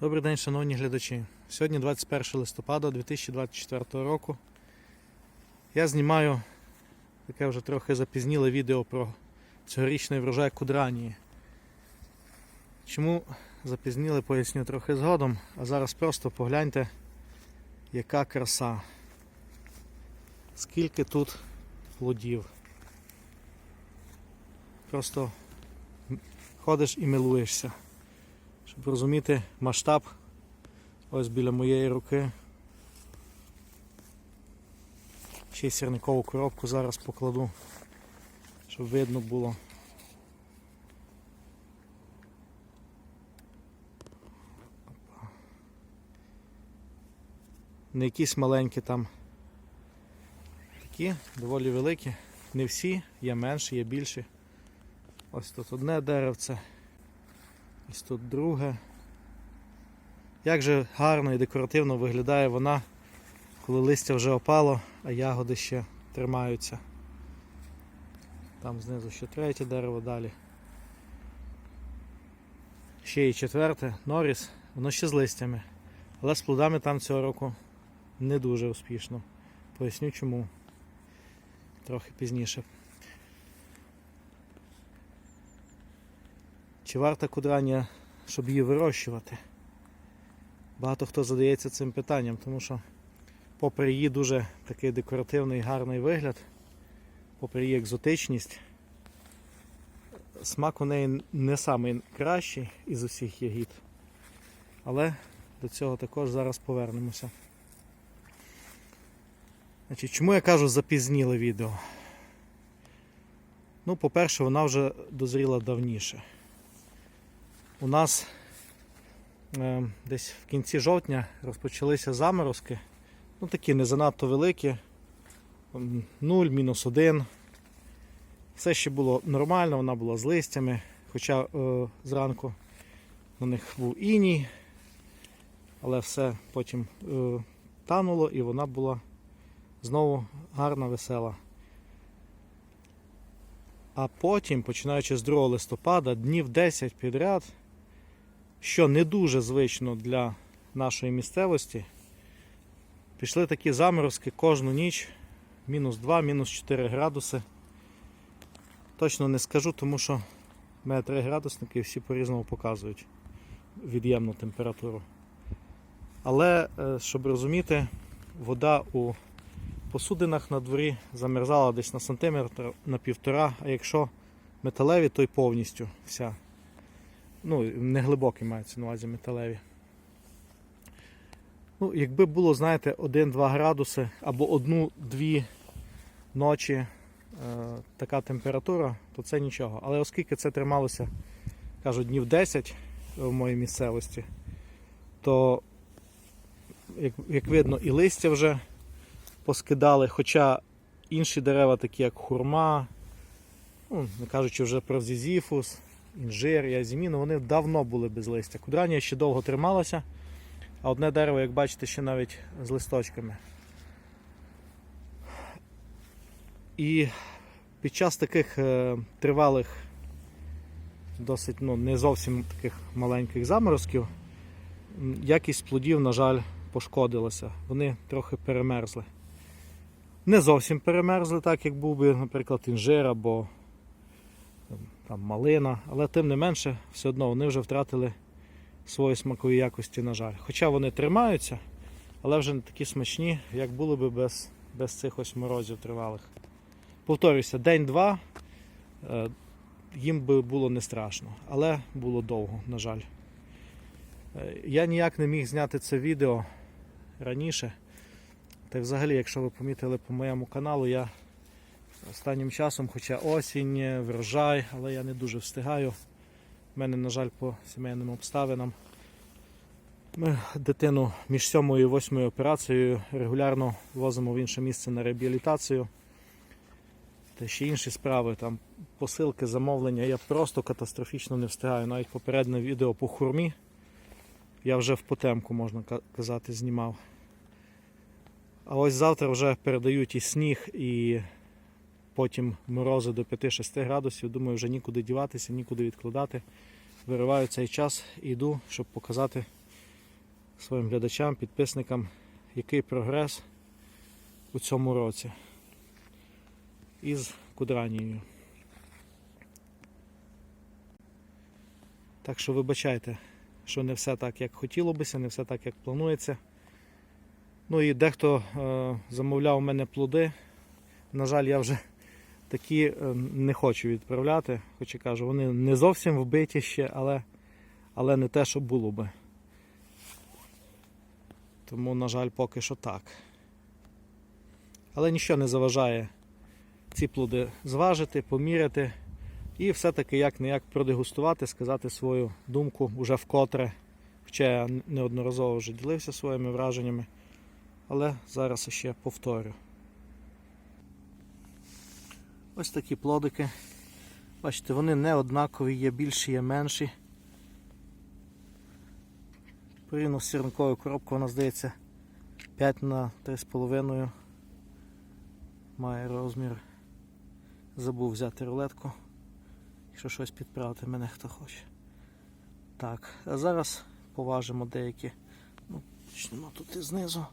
Добрий день, шановні глядачі. Сьогодні 21 листопада 2024 року. Я знімаю таке вже трохи запізніле відео про цьогорічний врожай Кудранії. Чому запізніле, поясню трохи згодом, а зараз просто погляньте, яка краса. Скільки тут плодів. Просто ходиш і милуєшся. Щоб розуміти масштаб, ось біля моєї руки. Ще й сірникову коробку зараз покладу, щоб видно було. Не якісь маленькі там. Такі доволі великі. Не всі, є менші, є більші. Ось тут одне деревце. Ось тут друге. Як же гарно і декоративно виглядає вона, коли листя вже опало, а ягоди ще тримаються. Там знизу ще третє дерево далі. Ще і четверте, Норіс, воно ще з листями. Але з плодами там цього року не дуже успішно. Поясню чому. Трохи пізніше. Чи варта кудранія, щоб її вирощувати? Багато хто задається цим питанням, тому що, попри її дуже такий декоративний гарний вигляд, попри її екзотичність, смак у неї не найкращий із усіх ягід. Але до цього також зараз повернемося. Значить, Чому я кажу запізніле відео? Ну, по-перше, вона вже дозріла давніше. У нас е, десь в кінці жовтня розпочалися заморозки. Ну такі не занадто великі. 0, мінус 1. Все ще було нормально, вона була з листями, хоча е, зранку на них був іній, але все потім е, тануло і вона була знову гарна, весела. А потім, починаючи з 2 листопада, днів 10 підряд, що не дуже звично для нашої місцевості, пішли такі заморозки кожну ніч, мінус 2, мінус 4 градуси. Точно не скажу, тому що в мене 3 градусники всі по-різному показують від'ємну температуру. Але, е, щоб розуміти, вода у посудинах на дворі замерзала десь на сантиметр на півтора, а якщо металеві, то й повністю вся. Ну, не глибокі мається на увазі металеві. Ну, якби було, знаєте, 1-2 градуси або одну-дві ночі е, така температура, то це нічого. Але оскільки це трималося, кажуть, днів 10 в моїй місцевості, то, як, як видно, і листя вже поскидали, хоча інші дерева, такі як хурма, ну, не кажучи вже про зізіфус, інжир і азіміну, вони давно були без листя. Кудранія ще довго трималася, а одне дерево, як бачите, ще навіть з листочками. І під час таких е, тривалих, досить ну, не зовсім таких маленьких заморозків, якість плодів, на жаль, пошкодилася. Вони трохи перемерзли. Не зовсім перемерзли, так як був би, наприклад, інжир або там, малина, але тим не менше, все одно вони вже втратили свої смакові якості, на жаль. Хоча вони тримаються, але вже не такі смачні, як були би без, без цих ось морозів тривалих. Повторюся, день-два е, їм би було не страшно, але було довго, на жаль. Е, Я ніяк не міг зняти це відео раніше. Та й взагалі, якщо ви помітили по моєму каналу, я останнім часом, хоча осінь, врожай, але я не дуже встигаю. У мене, на жаль, по сімейним обставинам. Ми дитину між сьомою і восьмою операцією регулярно возимо в інше місце на реабілітацію. Та ще інші справи, там посилки, замовлення. Я просто катастрофічно не встигаю. Навіть попереднє відео по хурмі я вже в потемку, можна казати, знімав. А ось завтра вже передають і сніг, і потім морози до 5-6 градусів. Думаю, вже нікуди діватися, нікуди відкладати. Вириваю цей час і йду, щоб показати своїм глядачам, підписникам, який прогрес у цьому році із кудранією. Так що вибачайте, що не все так, як хотіло бися, не все так, як планується. Ну і дехто е, замовляв у мене плоди. На жаль, я вже такі е, не хочу відправляти, хоч і кажу, вони не зовсім вбиті ще, але, але не те, що було би. Тому, на жаль, поки що так. Але нічого не заважає ці плоди зважити, поміряти і все-таки як не як продегустувати, сказати свою думку уже вкотре. Хоча я неодноразово вже ділився своїми враженнями, але зараз ще повторю. Ось такі плодики. Бачите, вони не однакові, є більші, є менші. Порівняно з сірниковою коробкою, вона здається 5 на 3,5 має розмір. Забув взяти рулетку. Якщо щось підправити мене хто хоче. Так, а зараз поважимо деякі. Ну, почнемо тут і знизу.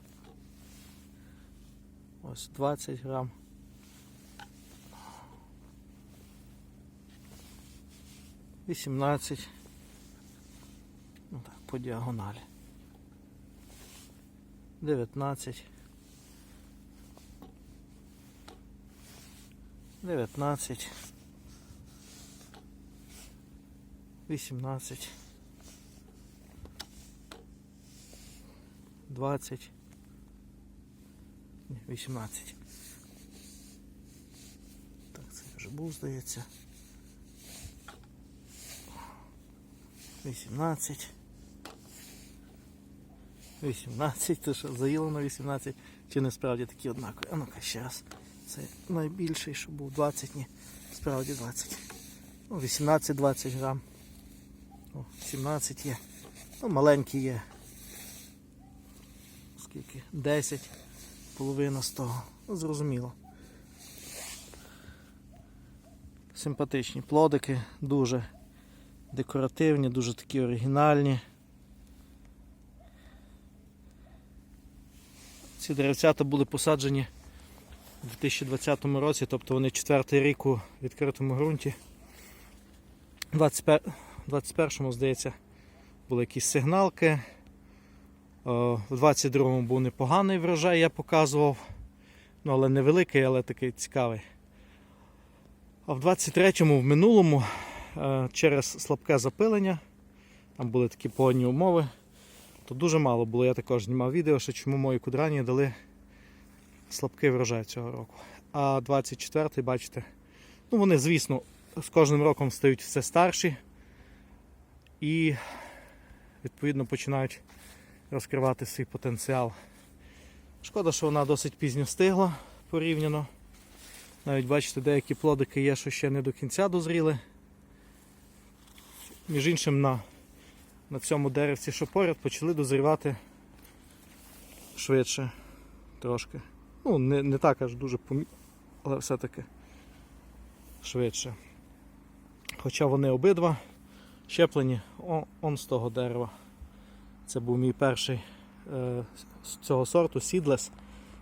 Ось 20 грам. Вісімнадцять. Ну так, по діагоналі. Дев'ятнадцять. Дев'ятнадцять. Вісімнадцять. Двадцять. Ні, вісімнадцять. Так, це вже був, здається. 18. 18, то що заїло на 18, чи не справді такі однакові. А ну-ка ще раз. Це найбільший, що був 20, ні, справді 20. Ну, 18-20 грам. О, 17 є. Ну, маленькі є. Скільки? 10, половина з того. Ну, зрозуміло. Симпатичні плодики, дуже декоративні, дуже такі оригінальні. Ці деревцята були посаджені у 2020 році, тобто вони четвертий рік у відкритому ґрунті. У 21-му, здається, були якісь сигналки. В 22-му був непоганий врожай, я показував. Ну, але невеликий, але такий цікавий. А в 23-му, в минулому, через слабке запилення, там були такі погодні умови, то дуже мало було. Я також знімав відео, що чому мої кудрані дали слабкий врожай цього року. А 24-й, бачите, ну вони, звісно, з кожним роком стають все старші і відповідно починають розкривати свій потенціал. Шкода, що вона досить пізньо стигла порівняно. Навіть бачите, деякі плодики є, що ще не до кінця дозріли. Між іншим на, на цьому деревці, що поряд, почали дозрівати швидше трошки. Ну, не, не так аж дуже помі... але все-таки швидше. Хоча вони обидва щеплені о, он з того дерева. Це був мій перший е, з цього сорту Seedless.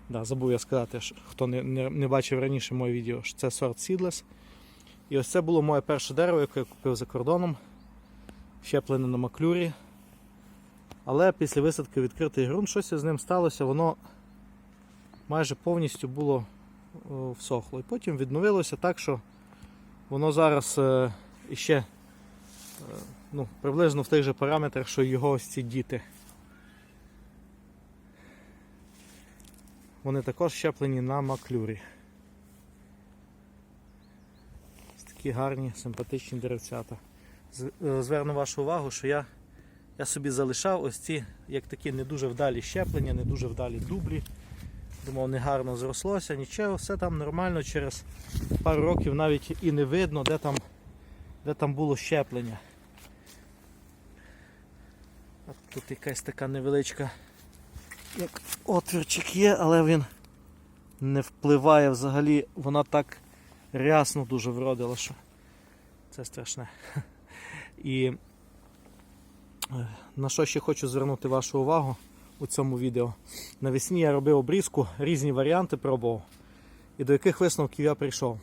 Да, забув я сказати, хто не, не, не бачив раніше моє відео, що це сорт Seedless. І ось це було моє перше дерево, яке я купив за кордоном, щеплене на маклюрі. Але після висадки відкритий ґрунт щось з ним сталося, воно майже повністю було всохло. І потім відновилося так, що воно зараз е, іще е, ну, приблизно в тих же параметрах, що його ось ці діти. Вони також щеплені на маклюрі. Такі гарні, симпатичні деревцята. Е, Зверну вашу увагу, що я, я собі залишав ось ці, як такі не дуже вдалі щеплення, не дуже вдалі дублі. Думав, не гарно зрослося, нічого, все там нормально, через пару років навіть і не видно, де там, де там було щеплення. От тут якась така невеличка як отвірчик є, але він не впливає взагалі, вона так рясно дуже вродила, що це страшне. І Е, На що ще хочу звернути вашу увагу у цьому відео. Навесні я робив обрізку, різні варіанти пробував. І до яких висновків я прийшов.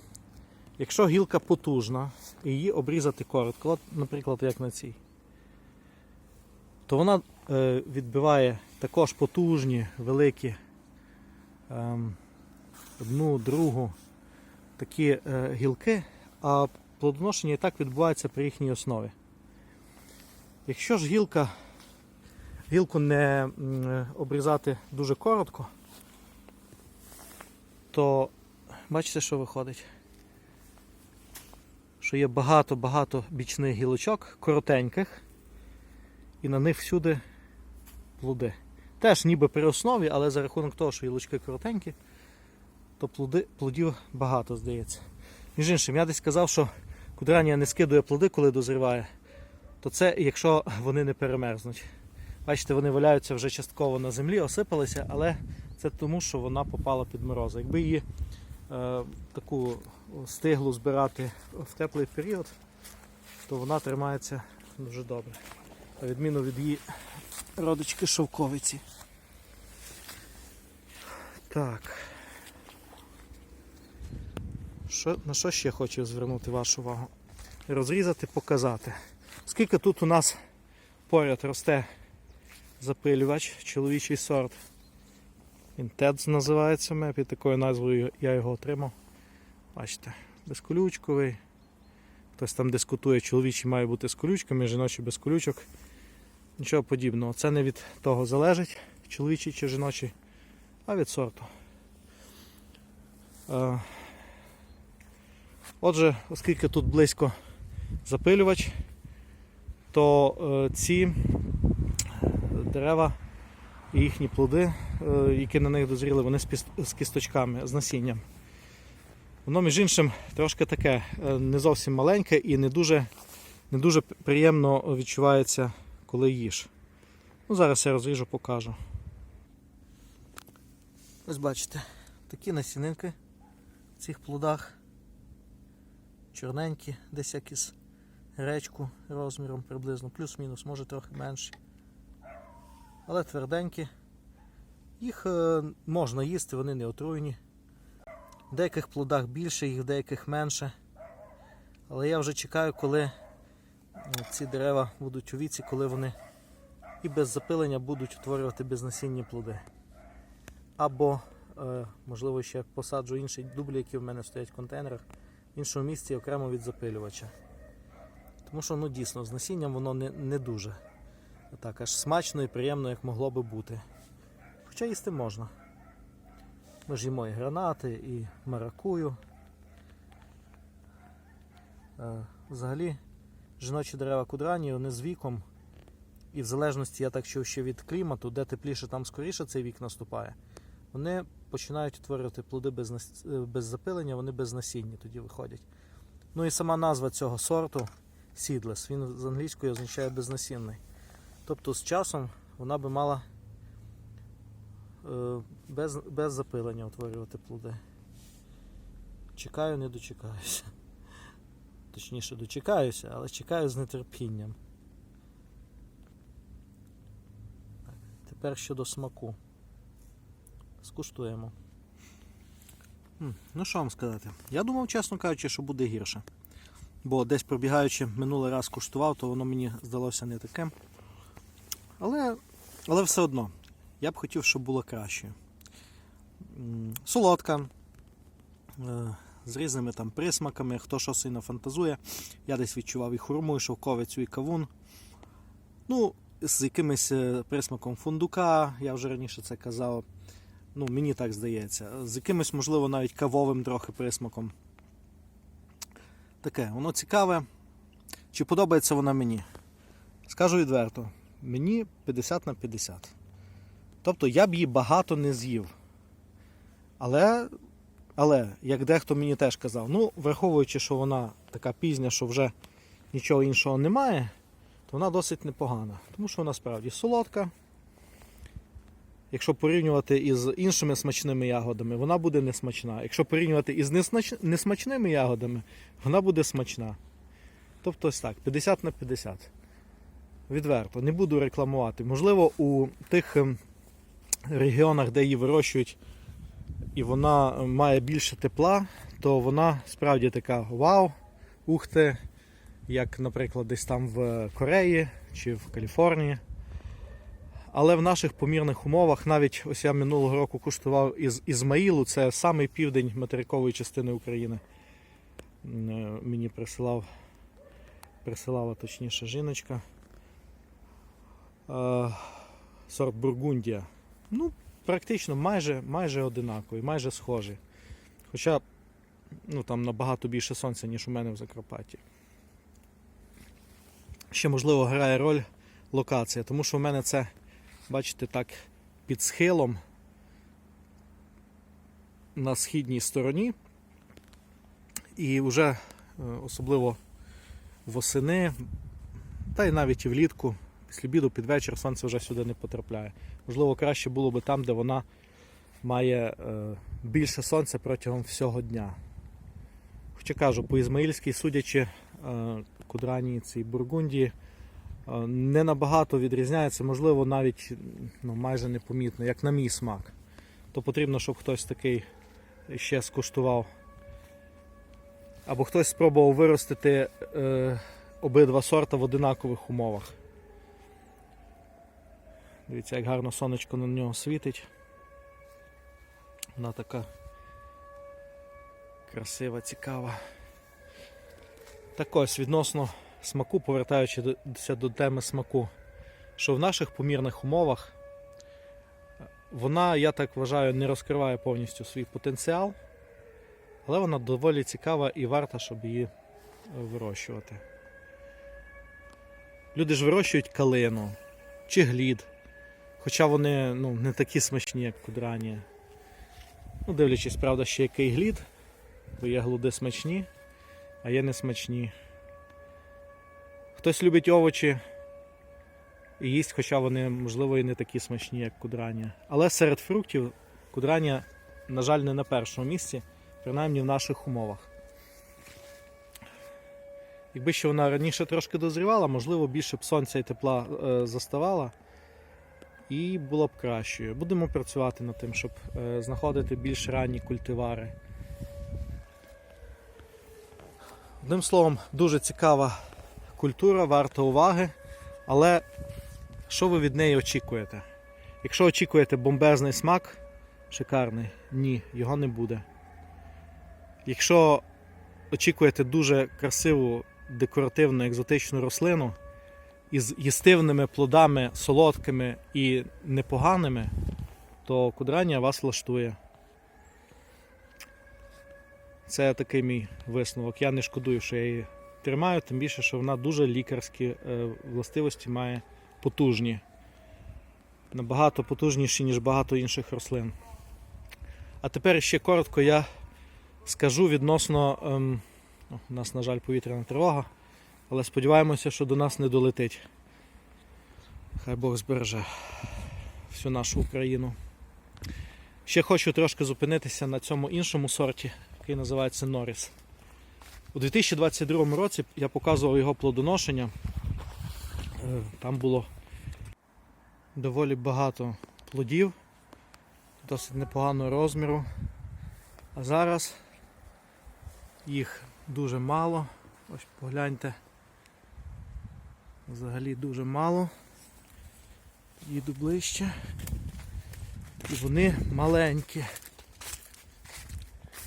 Якщо гілка потужна і її обрізати коротко, от, наприклад, як на цій, то вона е, відбиває також потужні, великі ем, одну, другу такі е, гілки, а плодоношення і так відбувається при їхній основі. Якщо ж гілка, гілку не обрізати дуже коротко, то бачите, що виходить? Що є багато-багато бічних гілочок, коротеньких, і на них всюди плоди. Теж ніби при основі, але за рахунок того, що гілочки коротенькі, то плоди, плодів багато, здається. Між іншим, я десь казав, що кудранія не скидує плоди, коли дозріває, то це якщо вони не перемерзнуть. Бачите, вони валяються вже частково на землі, осипалися, але це тому, що вона попала під морози. Якби її е, таку стиглу збирати в теплий період, то вона тримається дуже добре. На відміну від її родички шовковиці. Так. Що, на що ще хочу звернути вашу увагу? Розрізати, показати. Скільки тут у нас поряд росте запилювач, чоловічий сорт. Інтедз називається меп, і такою назвою я його отримав. Бачите, безколючковий. Хтось там дискутує, чоловічий має бути з колючками, жіночий без колючок. Нічого подібного. Це не від того залежить, чоловічий чи жіночий, а від сорту. Е, Отже, оскільки тут близько запилювач, то е, ці дерева і їхні плоди, е, які на них дозріли, вони з, кісточками, з насінням. Воно, між іншим, трошки таке е, не зовсім маленьке і не дуже, не дуже приємно відчувається, коли їш. Ну, зараз я розріжу, покажу. Ось бачите, такі насінинки в цих плодах. Чорненькі, десь як із гречку розміром приблизно, плюс-мінус, може трохи менші. Але тверденькі. Їх е, можна їсти, вони не отруйні. В деяких плодах більше, їх в деяких менше. Але я вже чекаю, коли е, ці дерева будуть у віці, коли вони і без запилення будуть утворювати безнасінні плоди. Або, е, можливо, ще посаджу інші дублі, які в мене стоять в контейнерах, в іншому місці окремо від запилювача. Тому що ну, дійсно з насінням воно не, не дуже так аж смачно і приємно, як могло би бути. Хоча їсти можна. Ми ж їмо і гранати, і маракую. Е, Взагалі, жіночі дерева кудрані, вони з віком. І в залежності, я так чув, що від клімату, де тепліше, там скоріше цей вік наступає, вони починають утворювати плоди без, нас- е, без запилення, вони без насіння тоді виходять. Ну і сама назва цього сорту Seedless, він з англійської означає безнасінний. Тобто з часом вона би мала е, без, без запилення утворювати плоди. Чекаю, не дочекаюся. Точніше, дочекаюся, але чекаю з нетерпінням. Тепер щодо смаку. Скуштуємо. Ну що вам сказати? Я думав, чесно кажучи, що буде гірше. Бо десь пробігаючи минулий раз куштував, то воно мені здалося не таким. Але, але все одно, я б хотів, щоб було краще. Солодка, е, з різними там присмаками, хто що сильно фантазує. Я десь відчував і хурму, і шовковицю, і кавун. Ну, з якимось е, присмаком фундука, я вже раніше це казав. Ну, мені так здається. З якимось, можливо, навіть кавовим трохи присмаком. Таке, воно цікаве. Чи подобається вона мені? Скажу відверто, мені 50 на 50. Тобто я б її багато не з'їв. Але, але, як дехто мені теж казав, ну, враховуючи, що вона така пізня, що вже нічого іншого немає, то вона досить непогана. Тому що вона справді солодка. Якщо порівнювати із іншими смачними ягодами, вона буде несмачна. Якщо порівнювати із несмачними ягодами, вона буде смачна. Тобто ось так, 50 на 50. Відверто, не буду рекламувати. Можливо, у тих ем, регіонах, де її вирощують, і вона е, має більше тепла, то вона справді така вау, ух ти, як, наприклад, десь там в Кореї чи в Каліфорнії. Але в наших помірних умовах, навіть ось я минулого року куштував із Ізмаїлу, це самий південь материкової частини України. Е, Мені присилав, присилала точніше жіночка. Е, Сорт Бургундія. Ну, практично майже, майже одинакові, майже схожі. Хоча ну, там набагато більше сонця, ніж у мене в Закарпатті. Ще, можливо, грає роль локація, тому що у мене це, бачите, так під схилом на східній стороні. І вже е, особливо восени, та й навіть і влітку, після обіду під вечір сонце вже сюди не потрапляє. Можливо, краще було би там, де вона має е, більше сонця протягом всього дня. Хоча кажу, по Ізмаїльській, судячи, е, Кудрані цій Бургундії, не набагато відрізняється, можливо, навіть ну, майже непомітно, як на мій смак. То потрібно, щоб хтось такий ще скуштував. Або хтось спробував виростити е, обидва сорта в одинакових умовах. Дивіться, як гарно сонечко на нього світить. Вона така красива, цікава. Так ось, відносно смаку, повертаючися до теми смаку, що в наших помірних умовах вона, я так вважаю, не розкриває повністю свій потенціал, але вона доволі цікава і варта, щоб її е, вирощувати. Люди ж вирощують калину чи глід, хоча вони ну, не такі смачні, як кудрані. Ну, дивлячись, правда, ще який глід, бо є глуди смачні, а є не смачні. Хтось любить овочі і їсть, хоча вони, можливо, і не такі смачні, як кудрання. Але серед фруктів кудрання, на жаль, не на першому місці, принаймні в наших умовах. Якби ще вона раніше трошки дозрівала, можливо, більше б сонця і тепла е, заставала і було б кращою. Будемо працювати над тим, щоб е, знаходити більш ранні культивари. Одним словом, дуже цікава культура, варта уваги. Але що ви від неї очікуєте? Якщо очікуєте бомбезний смак, шикарний, ні, його не буде. Якщо очікуєте дуже красиву декоративну екзотичну рослину із їстивними плодами, солодкими і непоганими, то кудрання вас влаштує. Це такий мій висновок. Я не шкодую, що я її тримаю, тим більше, що вона дуже лікарські е, властивості має потужні. Набагато потужніші, ніж багато інших рослин. А тепер ще коротко я скажу відносно. Ем, ну, у нас, на жаль, повітряна тривога, але сподіваємося, що до нас не долетить. Хай Бог збереже всю нашу Україну. Ще хочу трошки зупинитися на цьому іншому сорті, який називається Норріс. У 2022 році я показував його плодоношення. Е, Там було доволі багато плодів, досить непоганого розміру. А зараз їх дуже мало. Ось погляньте. Взагалі дуже мало. Їду ближче. І вони маленькі.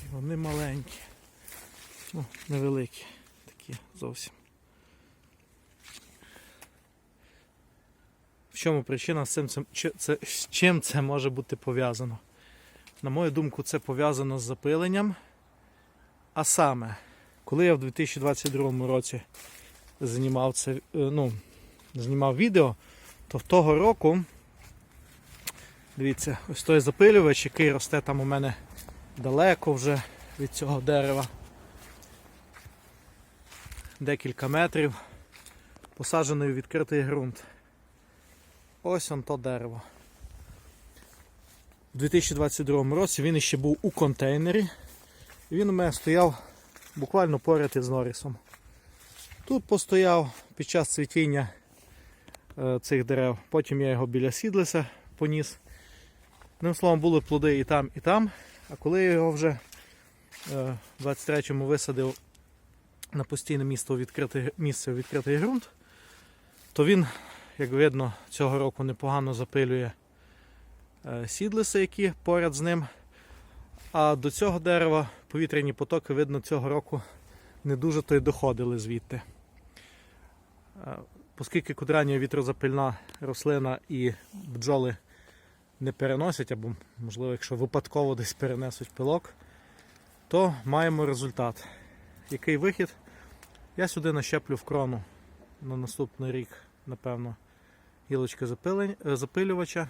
І вони маленькі. Ну, невеликі такі зовсім. В чому причина з цим це, з чим це може бути пов'язано? На мою думку, це пов'язано з запиленням. А саме, коли я в 2022 році знімав це, е, ну, знімав відео, то в того року, дивіться, ось той запилювач, який росте там у мене далеко вже від цього дерева. Декілька метрів, посаджений у відкритий ґрунт. Ось он то дерево. У 2022 році він іще був у контейнері. І він у мене стояв буквально поряд із Норрісом. Тут постояв під час цвітіння е, цих дерев. Потім я його біля сідлеса поніс. Одним словом, були плоди і там, і там. А коли я його вже е, в 23-му висадив на постійне місце відкритий, місце відкритий ґрунт, то він, як видно, цього року непогано запилює е, сідлиси, які поряд з ним. А до цього дерева повітряні потоки, видно, цього року не дуже то й доходили звідти. Е, Оскільки кудрання вітрозапильна рослина і бджоли не переносять, або, можливо, якщо випадково десь перенесуть пилок, то маємо результат. Який вихід? Я сюди нащеплю в крону на наступний рік, напевно, гілочки е, запилювача.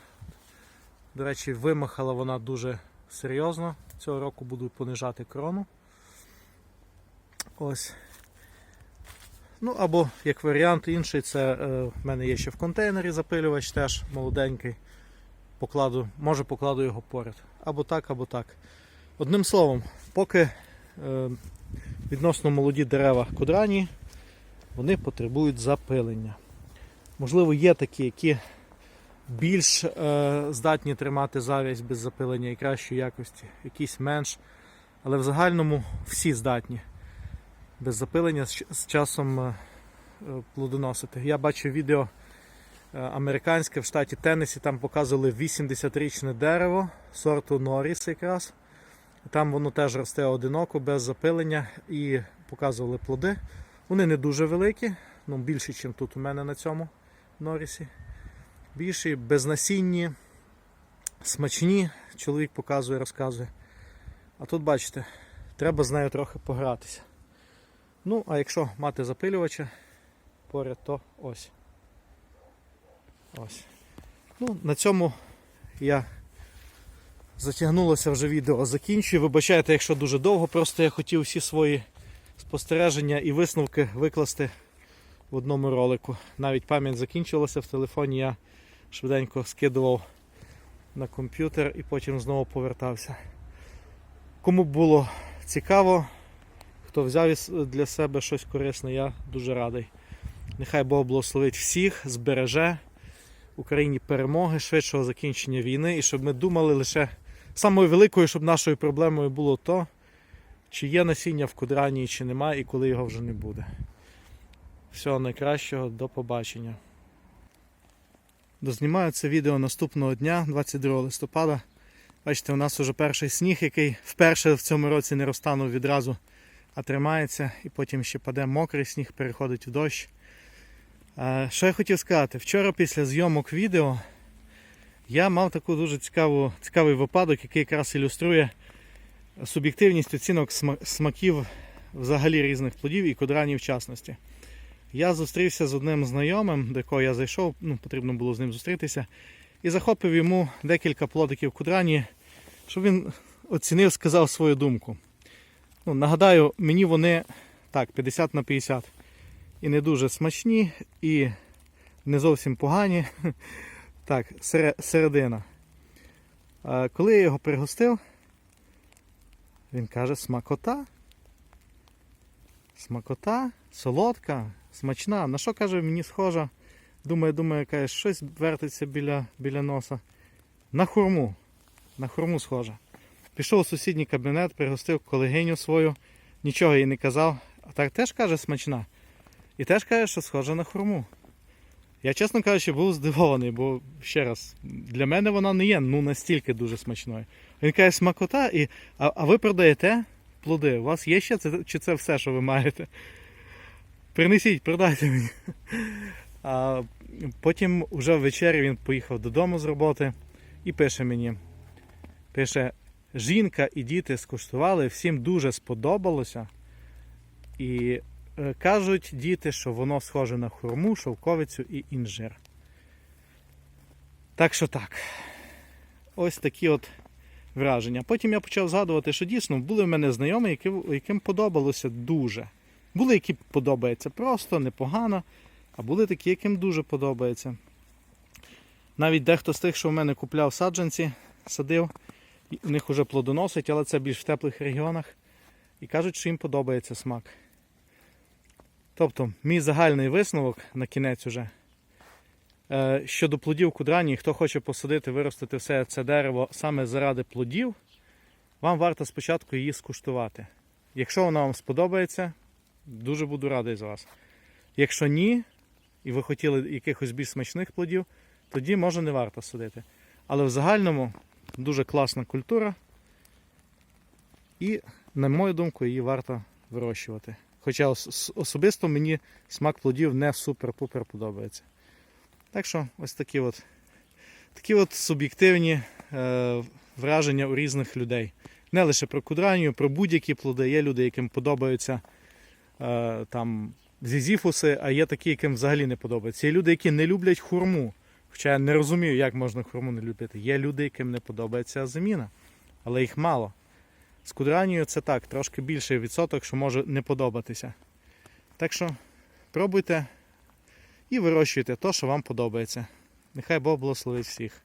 До речі, вимахала вона дуже серйозно. Цього року буду понижати крону. Ось. Ну, або як варіант інший, це е, в мене є ще в контейнері запилювач, теж молоденький. Покладу, може покладу його поряд. Або так, або так. Одним словом, поки е, відносно молоді дерева кудрані, вони потребують запилення. Можливо, є такі, які більш е, здатні тримати завязь без запилення і кращої якості, якісь менш. Але в загальному всі здатні без запилення з, часом е, плодоносити. Я бачив відео е, американське в штаті Теннесі, там показували 80-річне дерево сорту Норріс якраз. Там воно теж росте одиноко, без запилення і показували плоди. Вони не дуже великі, ну більші, ніж тут у мене на цьому Норрісі. Більші, безнасінні, смачні. Чоловік показує, розказує. А тут бачите, треба з нею трохи погратися. Ну, а якщо мати запилювача поряд, то ось. Ось. Ну, на цьому я затягнулося вже відео, закінчую. Вибачайте, якщо дуже довго, просто я хотів всі свої спостереження і висновки викласти в одному ролику. Навіть пам'ять закінчилася в телефоні, я швиденько скидував на комп'ютер і потім знову повертався. Кому було цікаво, хто взяв для себе щось корисне, я дуже радий. Нехай Бог благословить всіх, збереже Україні перемоги, швидшого закінчення війни, і щоб ми думали лише самою великою, щоб нашою проблемою було то, чи є насіння в кудрані, чи немає, і коли його вже не буде. Всього найкращого, до побачення. Дознімаю це відео наступного дня, 22 листопада. Бачите, у нас вже перший сніг, який вперше в цьому році не розтанув відразу, а тримається, і потім ще паде мокрий сніг, переходить в дощ. Е, Що я хотів сказати? Вчора після зйомок відео я мав таку дуже цікаву, цікавий випадок, який якраз ілюструє суб'єктивність оцінок смаків взагалі різних плодів і кодранів в частності. Я зустрівся з одним знайомим, до якого я зайшов, ну, потрібно було з ним зустрітися, і захопив йому декілька плодиків кудрані, щоб він оцінив, сказав свою думку. Ну, нагадаю, мені вони так, 50 на 50 і не дуже смачні, і не зовсім погані. Так, середина. Коли я його пригостив, він каже, смакота. Смакота, солодка, смачна. На що каже, мені схожа. Думаю, думаю, каже, щось вертиться біля, біля носа. На хурму. На хурму схожа. Пішов у сусідній кабінет, пригостив колегиню свою, нічого їй не казав. А так теж каже смачна. І теж каже, що схожа на хурму. Я, чесно кажучи, був здивований, бо ще раз, для мене вона не є ну настільки дуже смачною. Він каже, смакота, і, а, а ви продаєте плоди? У вас є ще це, чи це все, що ви маєте? Принесіть, продайте мені. А потім вже ввечері він поїхав додому з роботи і пише мені: пише: жінка і діти скуштували, всім дуже сподобалося. І кажуть діти, що воно схоже на хурму, шовковицю і інжир. Так що так. Ось такі от враження. Потім я почав згадувати, що дійсно були в мене знайомі, яким подобалося дуже. Були, які подобається просто, непогано, а були такі, яким дуже подобається. Навіть дехто з тих, що в мене купляв саджанці, садив, у них вже плодоносить, але це більш в теплих регіонах. І кажуть, що їм подобається смак. Тобто, мій загальний висновок на кінець уже. Е, Щодо плодів кудрані, хто хоче посадити, виростити все це дерево саме заради плодів, вам варто спочатку її скуштувати. Якщо вона вам сподобається, дуже буду радий за вас. Якщо ні, і ви хотіли якихось більш смачних плодів, тоді може не варто садити. Але в загальному дуже класна культура. І, на мою думку, її варто вирощувати. Хоча особисто мені смак плодів не супер-пупер подобається. Так що ось такі от, такі от суб'єктивні е, враження у різних людей. Не лише про кудранію, про будь-які плоди. Є люди, яким подобаються е, там зізіфуси, а є такі, яким взагалі не подобається. Є люди, які не люблять хурму. Хоча я не розумію, як можна хурму не любити. Є люди, яким не подобається заміна, але їх мало. З кудранію це так, трошки більший відсоток, що може не подобатися. Так що пробуйте і вирощуйте те, що вам подобається. Нехай Бог благословить всіх.